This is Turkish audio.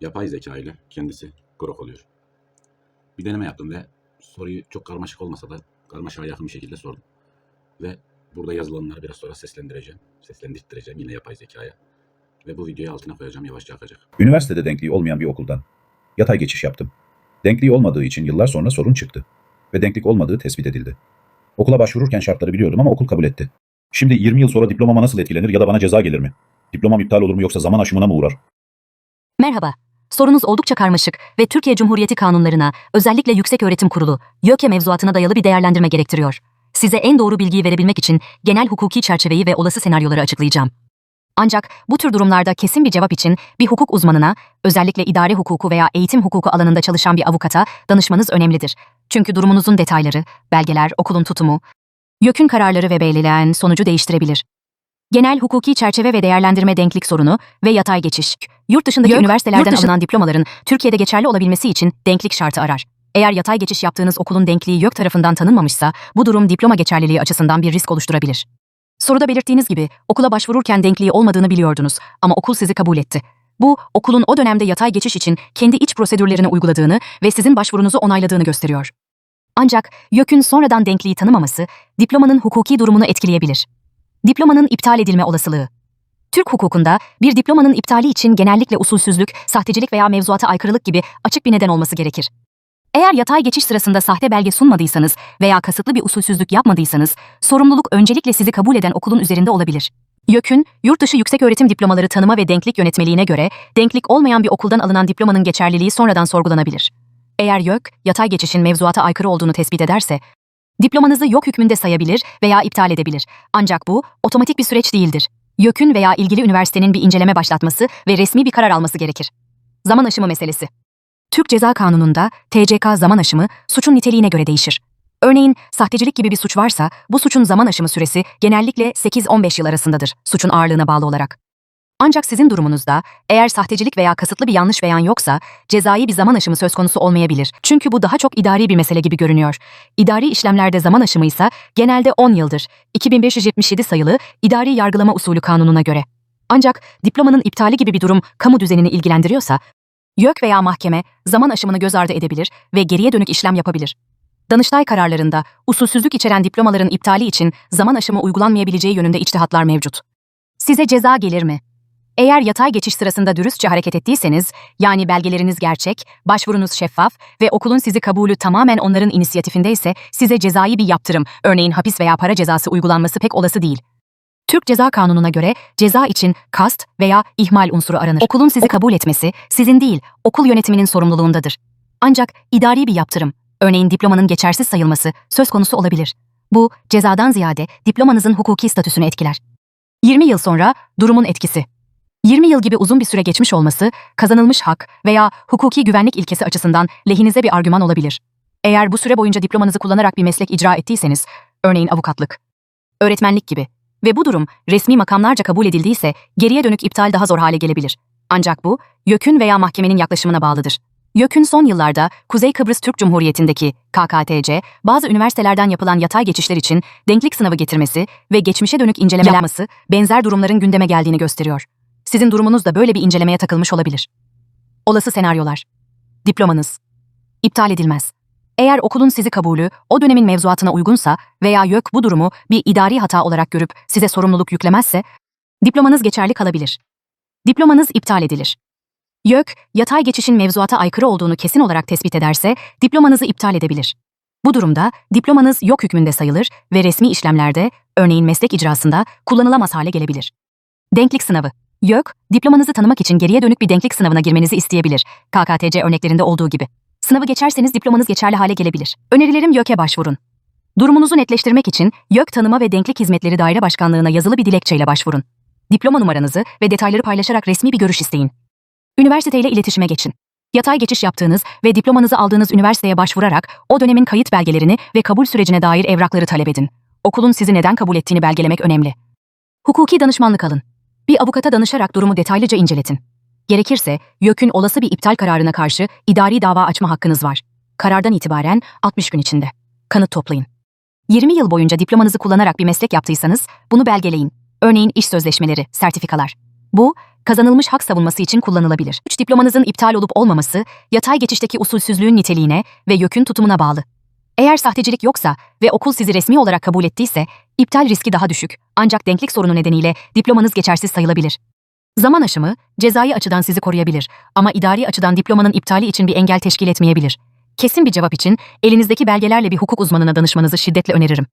yapay zeka ile kendisi grok oluyor. Bir deneme yaptım ve soruyu çok karmaşık olmasa da karmaşığa yakın bir şekilde sordum. Ve burada yazılanları biraz sonra seslendireceğim. Seslendirttireceğim yine yapay zekaya. Ve bu videoyu altına koyacağım yavaşça akacak. Üniversitede denkliği olmayan bir okuldan yatay geçiş yaptım. Denkliği olmadığı için yıllar sonra sorun çıktı ve denklik olmadığı tespit edildi. Okula başvururken şartları biliyordum ama okul kabul etti. Şimdi 20 yıl sonra diplomama nasıl etkilenir ya da bana ceza gelir mi? Diplomam iptal olur mu yoksa zaman aşımına mı uğrar? Merhaba. Sorunuz oldukça karmaşık ve Türkiye Cumhuriyeti kanunlarına, özellikle Yüksek Öğretim Kurulu, YÖKE mevzuatına dayalı bir değerlendirme gerektiriyor. Size en doğru bilgiyi verebilmek için genel hukuki çerçeveyi ve olası senaryoları açıklayacağım. Ancak bu tür durumlarda kesin bir cevap için bir hukuk uzmanına, özellikle idare hukuku veya eğitim hukuku alanında çalışan bir avukata danışmanız önemlidir. Çünkü durumunuzun detayları, belgeler, okulun tutumu, YÖK'ün kararları ve belirleyen sonucu değiştirebilir. Genel hukuki çerçeve ve değerlendirme denklik sorunu ve yatay geçiş. Yurt dışındaki YÖK, üniversitelerden yurt dışı- alınan diplomaların Türkiye'de geçerli olabilmesi için denklik şartı arar. Eğer yatay geçiş yaptığınız okulun denkliği YÖK tarafından tanınmamışsa bu durum diploma geçerliliği açısından bir risk oluşturabilir. Soruda belirttiğiniz gibi okula başvururken denkliği olmadığını biliyordunuz ama okul sizi kabul etti. Bu, okulun o dönemde yatay geçiş için kendi iç prosedürlerini uyguladığını ve sizin başvurunuzu onayladığını gösteriyor. Ancak YÖK'ün sonradan denkliği tanımaması diplomanın hukuki durumunu etkileyebilir. Diplomanın iptal edilme olasılığı. Türk hukukunda bir diplomanın iptali için genellikle usulsüzlük, sahtecilik veya mevzuata aykırılık gibi açık bir neden olması gerekir. Eğer yatay geçiş sırasında sahte belge sunmadıysanız veya kasıtlı bir usulsüzlük yapmadıysanız, sorumluluk öncelikle sizi kabul eden okulun üzerinde olabilir. YÖK'ün yurtdışı yükseköğretim diplomaları tanıma ve denklik yönetmeliğine göre denklik olmayan bir okuldan alınan diplomanın geçerliliği sonradan sorgulanabilir. Eğer YÖK, yatay geçişin mevzuata aykırı olduğunu tespit ederse, diplomanızı yok hükmünde sayabilir veya iptal edebilir. Ancak bu otomatik bir süreç değildir. YÖK'ün veya ilgili üniversitenin bir inceleme başlatması ve resmi bir karar alması gerekir. Zaman aşımı meselesi. Türk Ceza Kanunu'nda TCK zaman aşımı suçun niteliğine göre değişir. Örneğin sahtecilik gibi bir suç varsa bu suçun zaman aşımı süresi genellikle 8-15 yıl arasındadır suçun ağırlığına bağlı olarak. Ancak sizin durumunuzda eğer sahtecilik veya kasıtlı bir yanlış beyan yoksa cezai bir zaman aşımı söz konusu olmayabilir. Çünkü bu daha çok idari bir mesele gibi görünüyor. İdari işlemlerde zaman aşımı ise genelde 10 yıldır. 2577 sayılı İdari Yargılama Usulü Kanunu'na göre. Ancak diplomanın iptali gibi bir durum kamu düzenini ilgilendiriyorsa YÖK veya mahkeme zaman aşımını göz ardı edebilir ve geriye dönük işlem yapabilir. Danıştay kararlarında usulsüzlük içeren diplomaların iptali için zaman aşımı uygulanmayabileceği yönünde içtihatlar mevcut. Size ceza gelir mi? Eğer yatay geçiş sırasında dürüstçe hareket ettiyseniz, yani belgeleriniz gerçek, başvurunuz şeffaf ve okulun sizi kabulü tamamen onların inisiyatifindeyse size cezai bir yaptırım, örneğin hapis veya para cezası uygulanması pek olası değil. Türk Ceza Kanunu'na göre ceza için kast veya ihmal unsuru aranır. Okulun sizi kabul etmesi sizin değil, okul yönetiminin sorumluluğundadır. Ancak idari bir yaptırım, örneğin diplomanın geçersiz sayılması söz konusu olabilir. Bu, cezadan ziyade diplomanızın hukuki statüsünü etkiler. 20 yıl sonra durumun etkisi. 20 yıl gibi uzun bir süre geçmiş olması, kazanılmış hak veya hukuki güvenlik ilkesi açısından lehinize bir argüman olabilir. Eğer bu süre boyunca diplomanızı kullanarak bir meslek icra ettiyseniz, örneğin avukatlık, öğretmenlik gibi ve bu durum resmi makamlarca kabul edildiyse geriye dönük iptal daha zor hale gelebilir. Ancak bu, YÖK'ün veya mahkemenin yaklaşımına bağlıdır. YÖK'ün son yıllarda Kuzey Kıbrıs Türk Cumhuriyeti'ndeki KKTC, bazı üniversitelerden yapılan yatay geçişler için denklik sınavı getirmesi ve geçmişe dönük inceleme yapması benzer durumların gündeme geldiğini gösteriyor. Sizin durumunuz da böyle bir incelemeye takılmış olabilir. Olası senaryolar. Diplomanız. İptal edilmez. Eğer okulun sizi kabulü o dönemin mevzuatına uygunsa veya YÖK bu durumu bir idari hata olarak görüp size sorumluluk yüklemezse, diplomanız geçerli kalabilir. Diplomanız iptal edilir. YÖK, yatay geçişin mevzuata aykırı olduğunu kesin olarak tespit ederse, diplomanızı iptal edebilir. Bu durumda diplomanız yok hükmünde sayılır ve resmi işlemlerde, örneğin meslek icrasında kullanılamaz hale gelebilir. Denklik sınavı. YÖK, diplomanızı tanımak için geriye dönük bir denklik sınavına girmenizi isteyebilir. KKTC örneklerinde olduğu gibi. Sınavı geçerseniz diplomanız geçerli hale gelebilir. Önerilerim YÖK'e başvurun. Durumunuzu netleştirmek için YÖK Tanıma ve Denklik Hizmetleri Daire Başkanlığı'na yazılı bir dilekçeyle başvurun. Diploma numaranızı ve detayları paylaşarak resmi bir görüş isteyin. Üniversiteyle iletişime geçin. Yatay geçiş yaptığınız ve diplomanızı aldığınız üniversiteye başvurarak o dönemin kayıt belgelerini ve kabul sürecine dair evrakları talep edin. Okulun sizi neden kabul ettiğini belgelemek önemli. Hukuki danışmanlık alın. Bir avukata danışarak durumu detaylıca inceletin. Gerekirse YÖK'ün olası bir iptal kararına karşı idari dava açma hakkınız var. Karardan itibaren 60 gün içinde. Kanıt toplayın. 20 yıl boyunca diplomanızı kullanarak bir meslek yaptıysanız bunu belgeleyin. Örneğin iş sözleşmeleri, sertifikalar. Bu, kazanılmış hak savunması için kullanılabilir. 3 diplomanızın iptal olup olmaması, yatay geçişteki usulsüzlüğün niteliğine ve YÖK'ün tutumuna bağlı. Eğer sahtecilik yoksa ve okul sizi resmi olarak kabul ettiyse, iptal riski daha düşük. Ancak denklik sorunu nedeniyle diplomanız geçersiz sayılabilir. Zaman aşımı, cezai açıdan sizi koruyabilir ama idari açıdan diplomanın iptali için bir engel teşkil etmeyebilir. Kesin bir cevap için elinizdeki belgelerle bir hukuk uzmanına danışmanızı şiddetle öneririm.